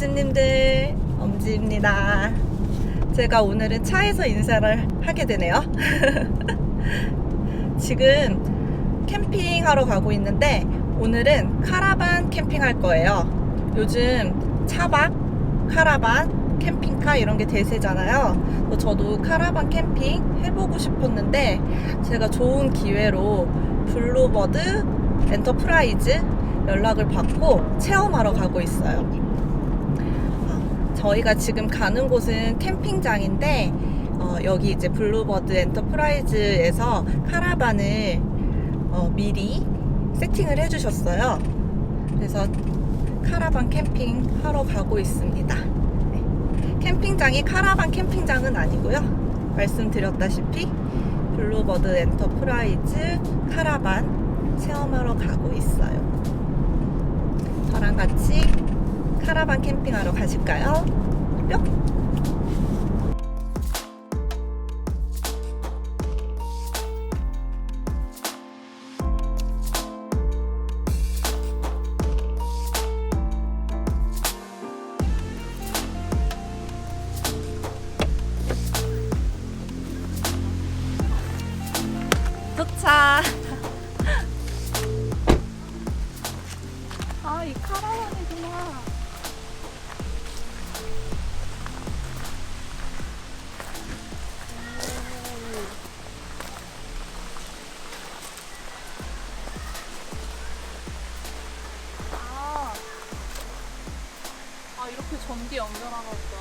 엄지님들, 엄지입니다. 제가 오늘은 차에서 인사를 하게 되네요. 지금 캠핑하러 가고 있는데 오늘은 카라반 캠핑할 거예요. 요즘 차박, 카라반, 캠핑카 이런 게 대세잖아요. 저도 카라반 캠핑 해보고 싶었는데 제가 좋은 기회로 블루버드 엔터프라이즈 연락을 받고 체험하러 가고 있어요. 저희가 지금 가는 곳은 캠핑장인데 어, 여기 이제 블루버드 엔터프라이즈에서 카라반을 어, 미리 세팅을 해주셨어요. 그래서 카라반 캠핑 하러 가고 있습니다. 네. 캠핑장이 카라반 캠핑장은 아니고요. 말씀드렸다시피 블루버드 엔터프라이즈 카라반 체험하러 가고 있어요. 저랑 같이 카라반 캠핑하러 가실까요? 뿅! 전기 연결하나 보다.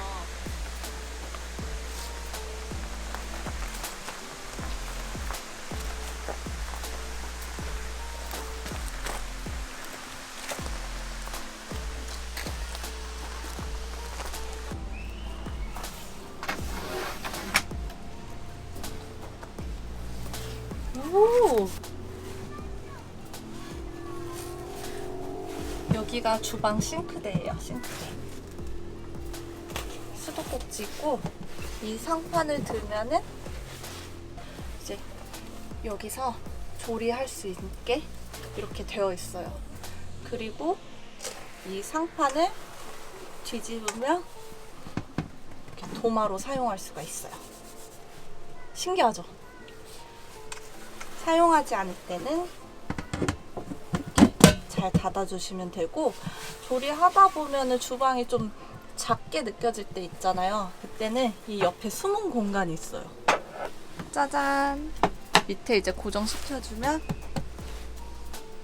오! 여기가 주방 싱크대예요, 싱크대. 있고, 이 상판을 들면은 이제 여기서 조리할 수 있게 이렇게 되어 있어요. 그리고 이 상판을 뒤집으면 이렇게 도마로 사용할 수가 있어요. 신기하죠? 사용하지 않을 때는 잘 닫아주시면 되고 조리하다 보면은 주방이 좀 작게 느껴질 때 있잖아요. 그때는 이 옆에 숨은 공간이 있어요. 짜잔! 밑에 이제 고정시켜주면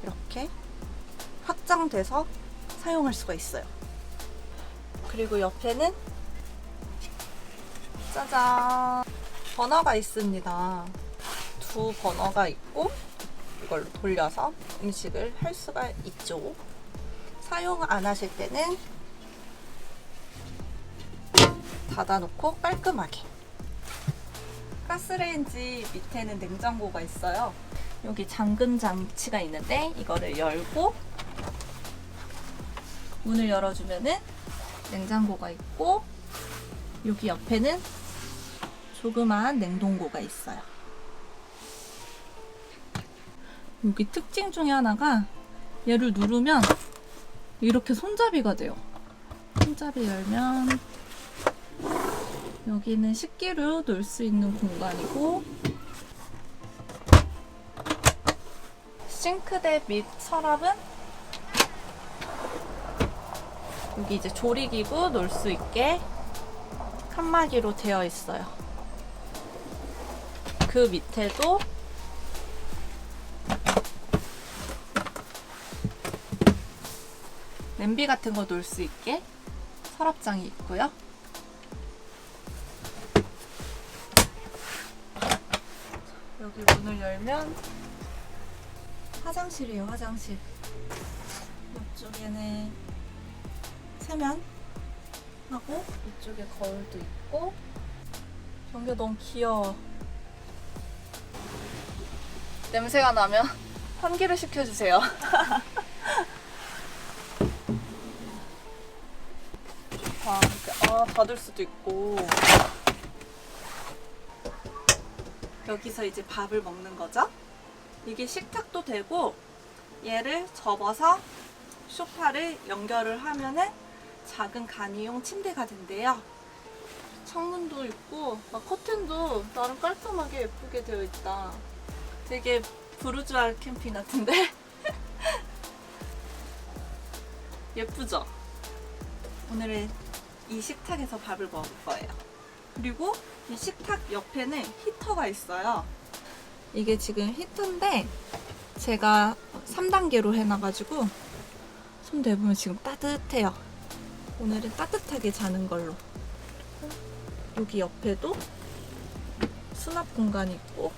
이렇게 확장돼서 사용할 수가 있어요. 그리고 옆에는 짜잔! 버너가 있습니다. 두 버너가 있고 이걸로 돌려서 음식을 할 수가 있죠. 사용 안 하실 때는 닫아놓고 깔끔하게. 가스레인지 밑에는 냉장고가 있어요. 여기 잠금 장치가 있는데 이거를 열고 문을 열어주면은 냉장고가 있고 여기 옆에는 조그마한 냉동고가 있어요. 여기 특징 중에 하나가 얘를 누르면 이렇게 손잡이가 돼요. 손잡이 열면 여기는 식기류 놓을 수 있는 공간이고 싱크대 및 서랍은 여기 이제 조리기구 놓을 수 있게 칸막이로 되어 있어요. 그 밑에도 냄비 같은 거 놓을 수 있게 서랍장이 있고요. 여기 문을 열면 화장실이에요, 화장실. 이쪽에는 세면 하고 이쪽에 거울도 있고 전게 너무 귀여워. 냄새가 나면 환기를 시켜주세요. 아, 이렇게, 아, 닫을 수도 있고. 여기서 이제 밥을 먹는 거죠. 이게 식탁도 되고, 얘를 접어서 소파를 연결을 하면은 작은 간이용 침대가 된대요. 창문도 있고 막 커튼도 나름 깔끔하게 예쁘게 되어 있다. 되게 부르주아 캠핑 같은데? 예쁘죠? 오늘은 이 식탁에서 밥을 먹을 거예요. 그리고 이 식탁 옆에는 히터가 있어요. 이게 지금 히터인데 제가 3단계로 해놔가지고 손 대보면 지금 따뜻해요. 오늘은 따뜻하게 자는 걸로. 여기 옆에도 수납 공간이 있고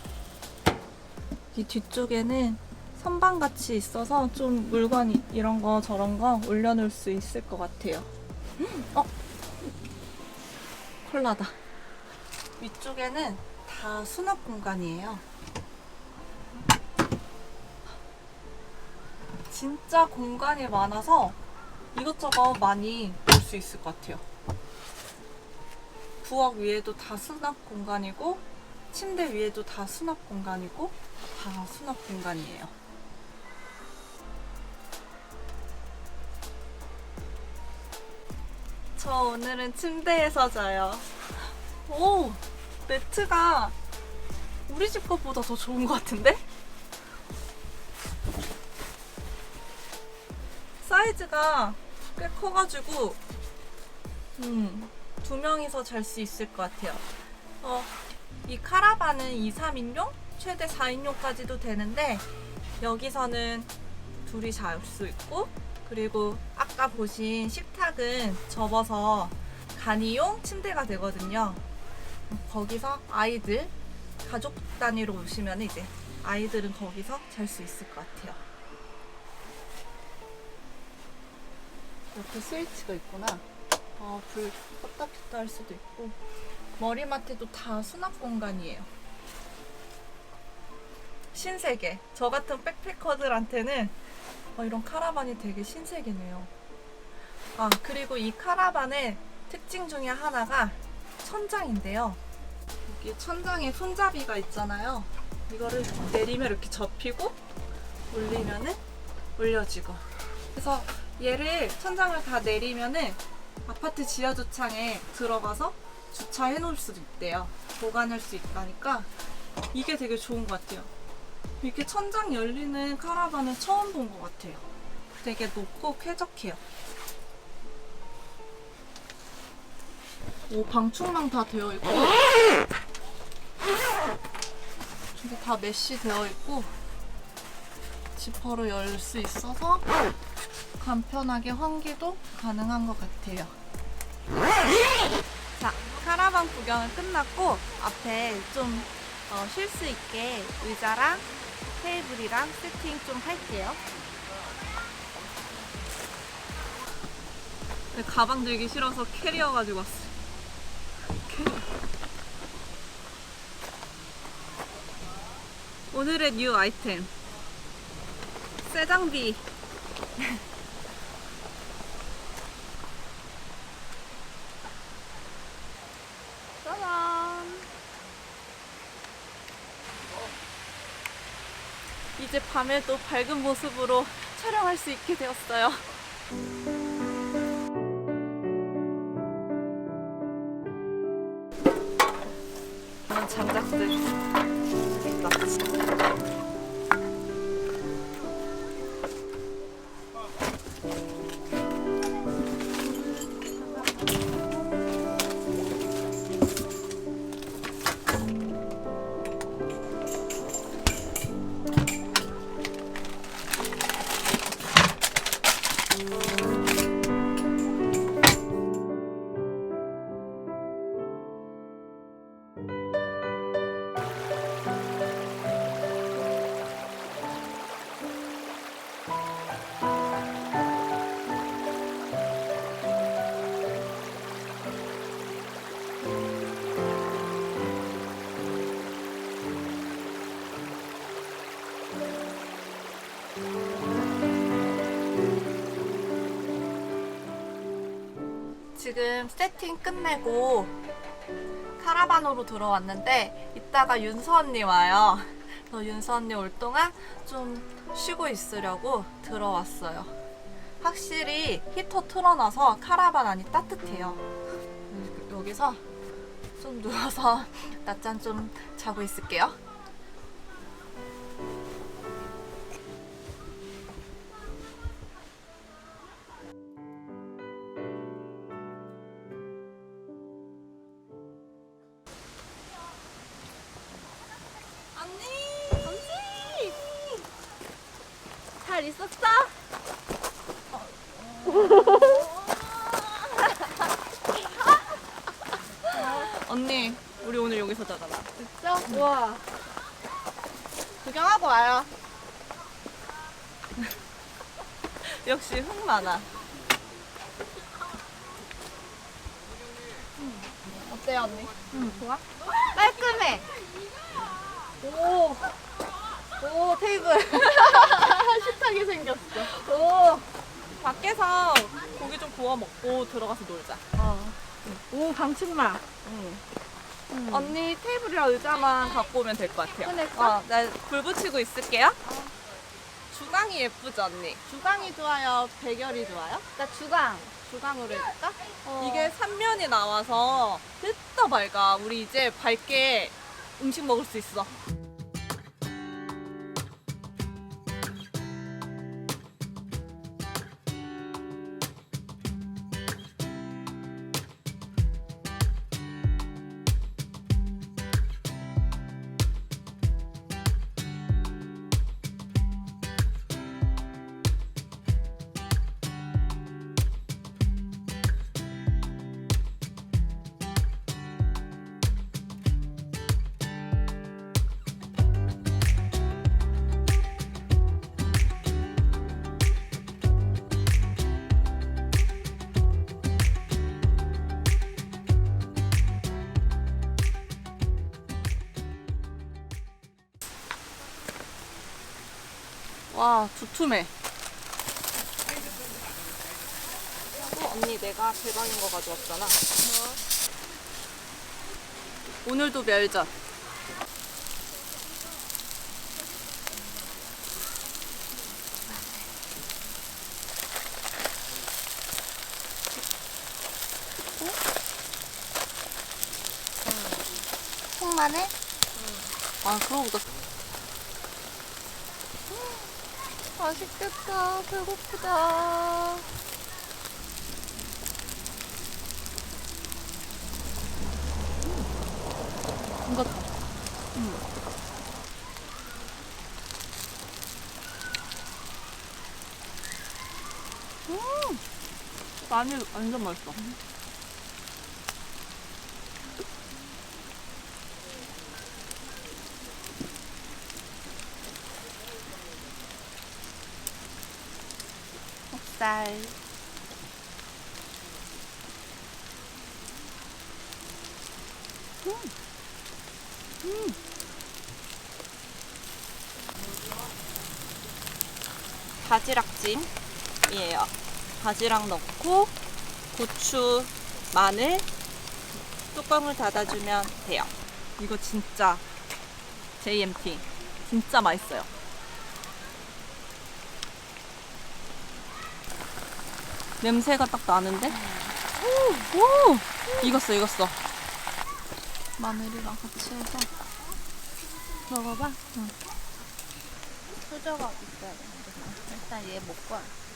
이 뒤쪽에는 선반 같이 있어서 좀 물건 이- 이런 거 저런 거 올려놓을 수 있을 것 같아요. 어? 콜라다. 위쪽에는 다 수납 공간이에요. 진짜 공간이 많아서 이것저것 많이 볼 수 있을 것 같아요. 부엌 위에도 다 수납 공간이고 침대 위에도 다 수납 공간이고 다 수납 공간이에요. 저 오늘은 침대에서 자요. 오, 매트가 우리 집 것보다 더 좋은 것 같은데? 사이즈가 꽤 커가지고, 음, 두 명이서 잘 수 있을 것 같아요. 어, 이 카라반은 2, 3인용? 최대 4인용까지도 되는데, 여기서는 둘이 잘 수 있고, 그리고 아까 보신 식탁은 접어서 간이용 침대가 되거든요. 거기서 아이들, 가족 단위로 오시면 이제 아이들은 거기서 잘 수 있을 것 같아요. 옆에 스위치가 있구나. 아, 불 껐다 켰다 할 수도 있고. 머리맡에도 다 수납 공간이에요. 신세계. 저 같은 백패커들한테는 어, 이런 카라반이 되게 신세계네요. 아, 그리고 이 카라반의 특징 중에 하나가 천장인데요. 여기 천장에 손잡이가 있잖아요. 이거를 내리면 이렇게 접히고 올리면은 올려지고. 그래서 얘를 천장을 다 내리면은 아파트 지하 주차장에 들어가서 주차해 놓을 수도 있대요. 보관할 수 있다니까 이게 되게 좋은 것 같아요. 이렇게 천장 열리는 카라반은 처음 본 것 같아요. 되게 높고 쾌적해요. 오, 방충망 다 되어 있고. 저게 다 메쉬 되어 있고. 지퍼로 열 수 있어서 간편하게 환기도 가능한 것 같아요. 자, 카라반 구경은 끝났고 앞에 좀 어, 쉴수 있게 의자랑 테이블이랑 세팅 좀 할게요. 네, 가방 들기 싫어서 캐리어 가지고 왔어요. 캐리어. 오늘의 뉴 아이템. 새 장비. 짜잔. 이제 밤에도 밝은 모습으로 촬영할 수 있게 되었어요. 지금 세팅 끝내고 카라반으로 들어왔는데 이따가 윤서 언니 와요. 그래서 윤서 언니 올 동안 좀 쉬고 있으려고 들어왔어요. 확실히 히터 틀어놔서 카라반 안이 따뜻해요. 여기서 좀 누워서 낮잠 좀 자고 있을게요. 잘 있었어? 언니, 우리 오늘 여기서 자잖아. 진짜? 우와. 구경하고 와요. 역시 흥 많아. 어때요, 언니? 좋아? 깔끔해. 오. 오, 테이블. 식탁이 생겼어. 오. 밖에서 고기 좀 구워 먹고 들어가서 놀자. 어. 오, 방충망. 응. 음. 언니 테이블이랑 의자만 갖고 오면 될 것 같아요. 어, 나불 붙이고 있을게요. 주강이 예쁘죠, 언니? 주강이 좋아요? 백열이 좋아요? 나 주강. 주강으로 해줄까? 어. 이게 삼면이 나와서 됐다 밝아. 우리 이제 밝게 음식 먹을 수 있어. 와, 두툼해. 어, 언니, 내가 대박인 거 가져왔잖아. 오늘도 멸젓. 통마늘? 아, 그러고도 맛있겠다. 배고프다. 이거 음. 음. 마늘 완전 맛있어. 살. 바지락찜이에요. 바지락 넣고 고추, 마늘, 뚜껑을 닫아주면 돼요. 이거 진짜 JMT 진짜 맛있어요. 냄새가 딱 나는데? 오, 오! 익었어, 익었어. 마늘이랑 같이 해서 먹어봐. 응. 수저가 있어야 되는데. 일단 얘 먹고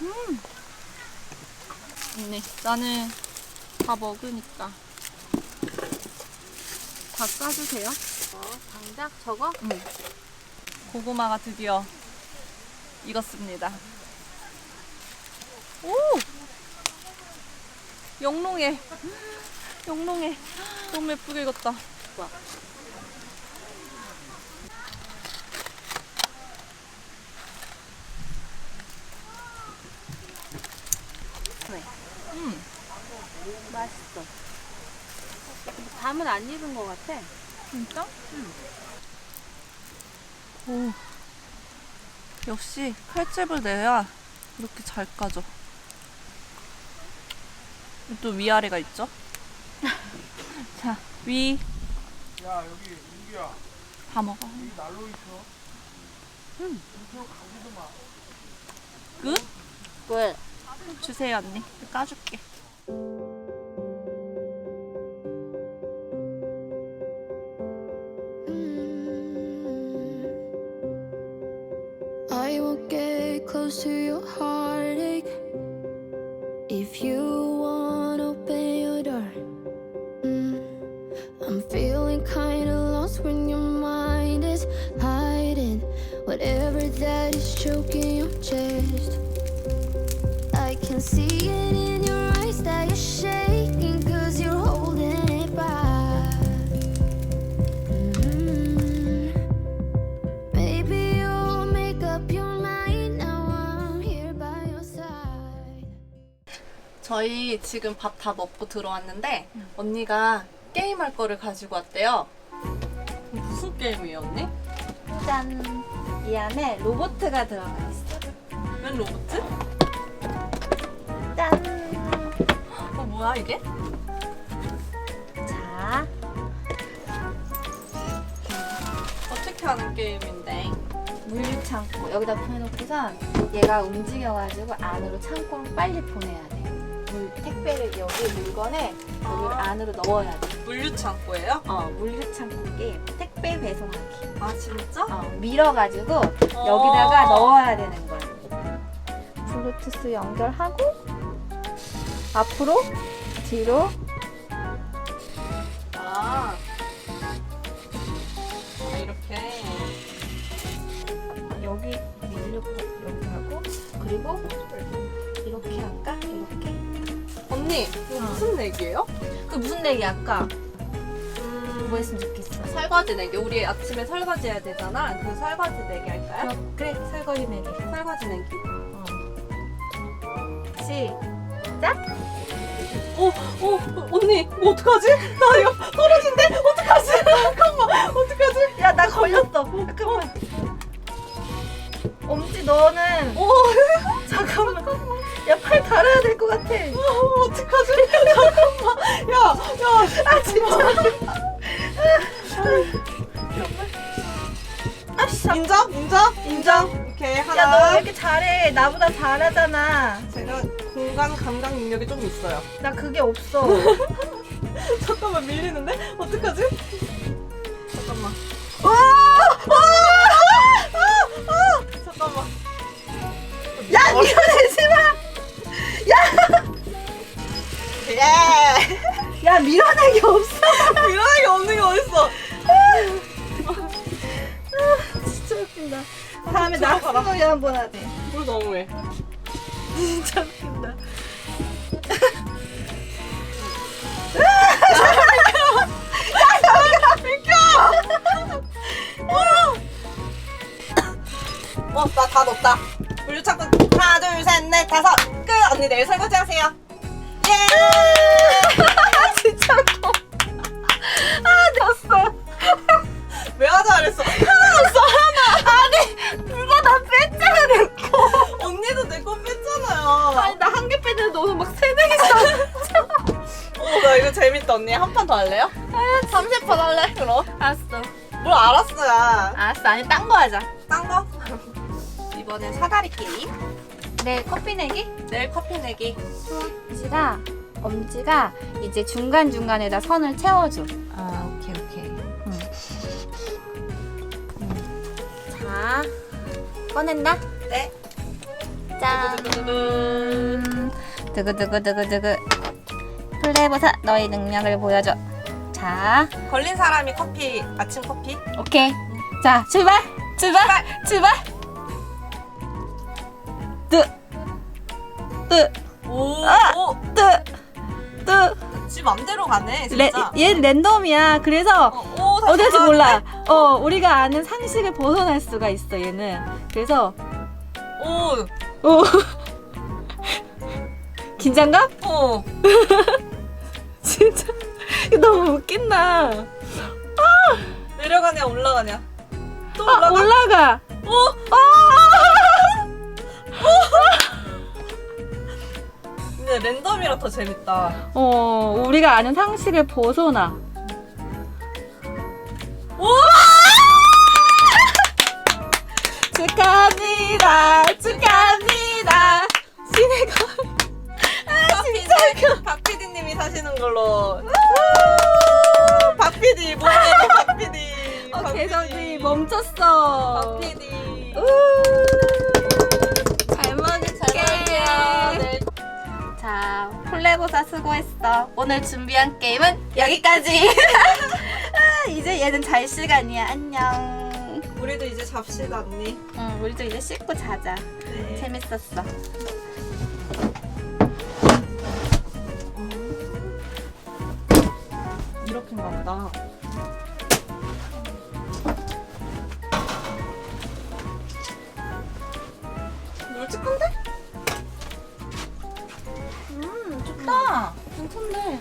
와. 언니, 나는 다 먹으니까 다 싸주세요. 어, 장작 저거? 응. 고구마가 드디어 익었습니다. 오! 영롱해. 영롱해. 너무 예쁘게 익었다. 와. 왜? 음. 맛 있어. 밤은 안 익은 것 같아. 진짜? 오. 역시 칼집을 내야 이렇게 잘 까져. 또 위아래가 있죠? 자, 위. 야 여기 민규야 다 먹어. 여기 난로 있어 응. 가지도 마 끝? 왜? 주세요 언니. 까줄게. 저희 지금 밥 다 먹고 들어왔는데 언니가 게임할 거를 가지고 왔대요. 무슨 게임이에요 언니? 짠. 이 안에 로보트가 들어가 있어. 웬 로봇? 짠. 어 뭐야 이게? 자, 어떻게 하는 게임인데? 물류 창고 여기다 보내놓고선 얘가 움직여가지고 안으로 창고를 빨리 보내야 돼. 물 택배를 여기 물건에 여기 아. 안으로 넣어야 돼. 물류 창고예요? 어, 물류 창고 게 택배 배송하기. 아 진짜? 어, 밀어가지고 어. 여기다가 넣어야 되는 거야. 블루투스 연결하고 앞으로 뒤로 언니 이거 어. 무슨 내기예요? 그 무슨 내기 아까 음, 뭐 했으면 좋겠어? 설거지 내기. 우리 아침에 설거지 해야 되잖아. 그 설거지 내기 할까요? 어, 그래 설거지 내기. 설거지 내기. 어. 시작. 어, 어, 언니, 이거 어떡하지? 나 이거 떨어진대? 어떡하지? 잠깐만, 어떡하지? 야 나 걸렸어. 잠깐만. 엄지 너는 어, 잠깐만. 야팔 달아야 될 것 같아. 어, 어떡하지? 잠깐만. 야, 야. 아, 진짜. 아씨. 인정? 인정? 인정? 오케이, 하나. 야너왜 이렇게 잘해? 나보다 잘하잖아. 제가 공간 감각 능력이 좀 있어요. 나 그게 없어. 잠깐만, 밀리는데? 어떡하지? 잠깐만. 와! 아, 아, 잠깐만. 야 마. 예! 야 밀어내기 없어. 이런 게 없는 게 어딨어? 진짜 웃긴다. 다음에 진짜 낙서놀이 한번 하자. 뭘 너무해. 진짜 웃긴다. 어, 나 다 넣었다. 물류 창고 하나, 둘, 셋, 넷, 다섯. 끝. 언니 내일 설거지 하세요. 예! 진짜 웃겨. 아 졌어. 왜 하자 그랬어? 하나 넣었어, 하나. 아니, 누가 나 뺐잖아 내 거. 언니도 내 거 뺐잖아요. 아니 나 한 개 뺐는데 너는 막 세네 개 써. 어, 나 이거 재밌다, 언니. 한 판 더 할래요? 30판 할래, 그럼? 알았어. 뭘 알았어야. 알았어. 아니 딴 거 하자. 딴 거? 이번엔 사다리 게임. 내 커피 내기? 내일 커피 내기. 엄지가 엄지가 이제 중간 중간에다 선을 채워줘. 아 오케이 오케이. 자 꺼낸다. 네. 짠. 두구두구두구두구. 플레이버사 너의 능력을 보여줘. 자 걸린 사람이 커피, 아침 커피. 오케이. 자 출발 출발 출발. 뜨. 뜨. 오, 아! 오. 뜨. 뜨. 지 맘대로 가네, 레, 진짜. 얘 랜덤이야. 그래서 어, 오, 다시 어딜지. 몰라. 어, 우리가 아는 상식을 벗어날 수가 있어, 얘는. 그래서, 오, 어. 긴장감? 어. 진짜. 이거 너무 웃긴다. 내려가냐, 올라가냐. 또 아, 올라가. 올라가. 오, 아! 근데 랜덤이라 더 재밌다. 어, 우리가 아는 상식을 벗어나. 오! 축하합니다. 축하합니다. 아 진짜 박 PD님이 사시는 걸로. 박 PD 뭐야 박 PD. 어, 박 개성이. 멈췄어. 박 PD. 잘 자, 폴레보사 수고했어. 오늘 준비한 게임은 여기까지. 아, 이제 얘는 잘 시간이야. 안녕. 우리도 이제 잡시다 언니. 응, 우리도 이제 씻고 자자. 네. 재밌었어. 이렇게 간다. 널찍 괜찮네.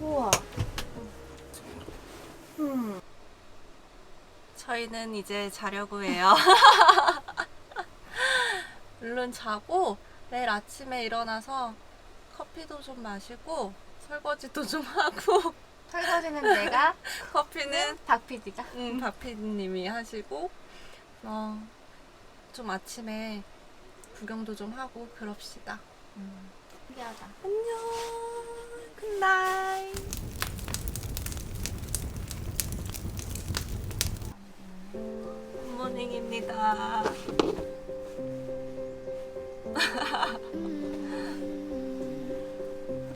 우와. 음. 저희는 이제 자려고 해요. 물론 자고 내일 아침에 일어나서 커피도 좀 마시고 설거지도 좀 하고 설거지는 내가, 커피는 박 PD가. 음, 박피디님이 하시고 어, 좀 아침에 구경도 좀 하고 그럽시다. 신기하다. 안녕. 굿나잇. 굿모닝입니다.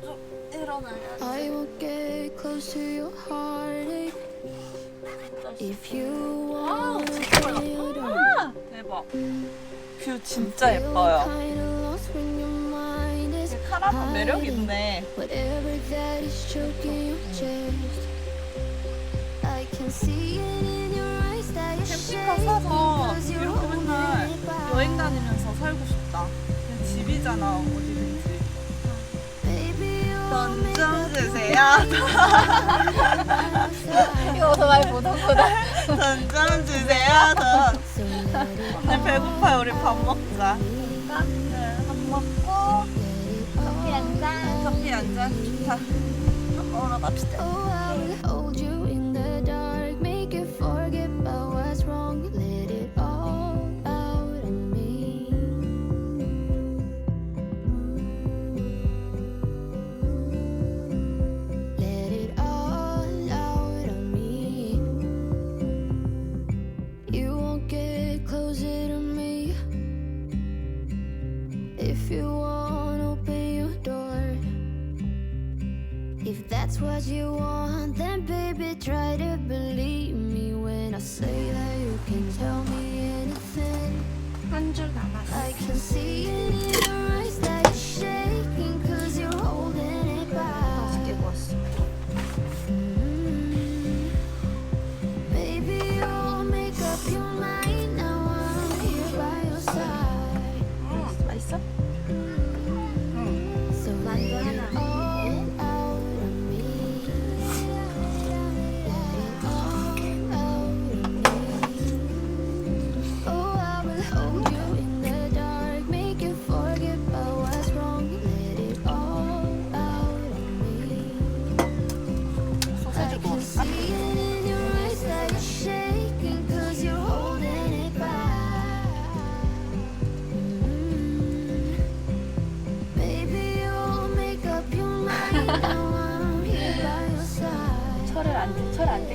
좀 일어나야 I won't get close to your heartache if you want. 대박. 뷰 진짜 예뻐요. 카라반 매력 있네. Whatever that is choking your chest, I can see it in your eyes that you're 캠핑카 shaking 사서 'cause you're 이렇게 맨날 it. 여행 다니면서 살고 싶다. 그냥 집이잖아 어디든지. Baby, you'll 돈좀 주세요. 이거 어서 많이 보던구나. 돈좀 주세요. 돈. So let it 오늘 배고파요. 우리 밥 먹자. 네, 밥 먹고 한 잔. 커피 한 잔. 좋다. 밥 먹으러 갑시다. that's what you want, then baby, try to believe me when I say that you can tell me anything. 한 줄 남았어. I can see it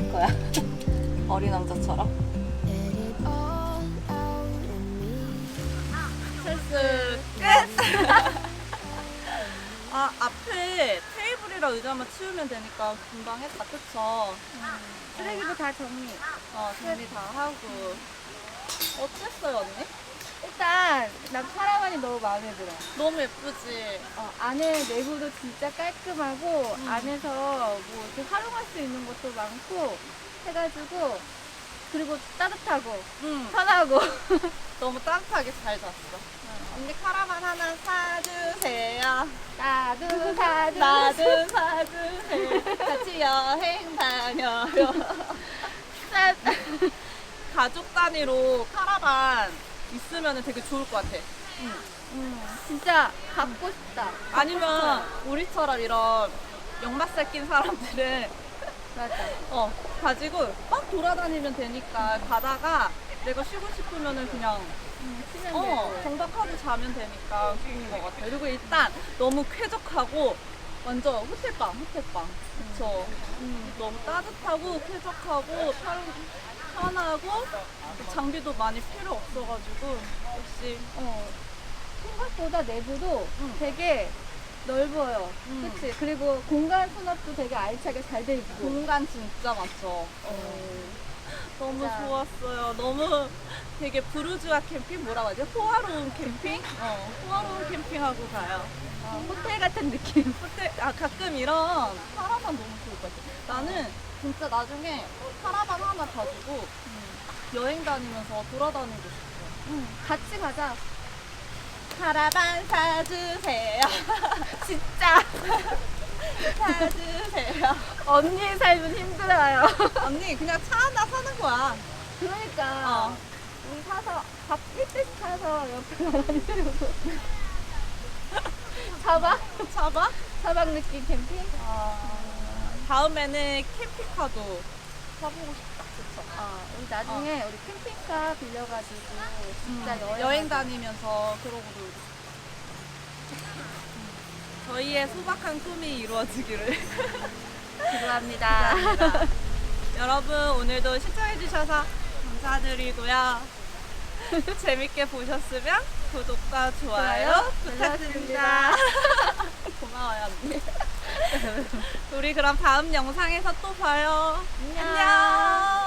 될 거야. 어린 왕자처럼. 끝. 아 앞에 테이블이랑 의자만 치우면 되니까 금방 했다 그쵸? 쓰레기도 다 정리. 어 정리 다 하고 어땠어요 언니? 일단 난 카라반이 너무 마음에 들어. 너무 예쁘지? 어, 안에 내부도 진짜 깔끔하고 안에서 뭐 이렇게 활용할 수 있는 것도 많고 해가지고 그리고 따뜻하고 응 편하고. 너무 따뜻하게 잘 잤어. 언니 카라반 하나 사주세요. 나도 사도 나도 사주세요. 같이 여행 다녀요. 가족 단위로 카라반 있으면 되게 좋을 것 같아 음, 진짜 갖고 싶다. 아니면 우리처럼 이런 역마살 낀 사람들은 맞아. 어 가지고 막 돌아다니면 되니까 가다가 내가 쉬고 싶으면은 그냥 음, 치면 어, 되고. 정박하고 자면 되니까 좋은 것 같아요. 그리고 일단 너무 쾌적하고 완전 호텔방, 호텔방. 그쵸. 음, 너무 따뜻하고 쾌적하고 편, 편하고 장비도 많이 필요 없어가지고 역시 어, 생각보다 내부도 음. 되게 넓어요. 음. 그치? 그리고 공간 수납도 되게 알차게 잘 돼 있고. 공간 진짜 많죠. 어. 너무 진짜. 좋았어요. 너무 되게 부르주아 캠핑 뭐라고 하지? 호화로운 캠핑? 어, 호화로운 캠핑하고 가요. 어, 호텔 같은 느낌. 호텔, 아, 가끔 이런 카라반 너무 좋을 것 같아. 나는 진짜 나중에 카라반 하나 가지고 여행 다니면서 돌아다니고 싶어. 응, 같이 가자. 카라반 사주세요. 진짜. 사주세요. 언니의 삶은 힘들어요. 언니, 그냥 차 하나 사는 거야. 그러니까 어. 우리 사서 밥 1대씩 사서 옆에 나다니려고 차박? 차박? 차박 느낌 캠핑? 아, 다음에는 캠핑카도 사보고 싶다. 그쵸? 아, 우리 나중에 우리 캠핑카 빌려가지고 진짜 음, 여행, 여행 다니면서 그러고도 저희의 소박한 꿈이 이루어지기를 기도합니다. 여러분 오늘도 시청해주셔서 감사드리고요 재밌게 보셨으면 구독과 좋아요, 부탁드립니다. 고마워요 언니. 우리 그럼 다음 영상에서 또 봐요. 안녕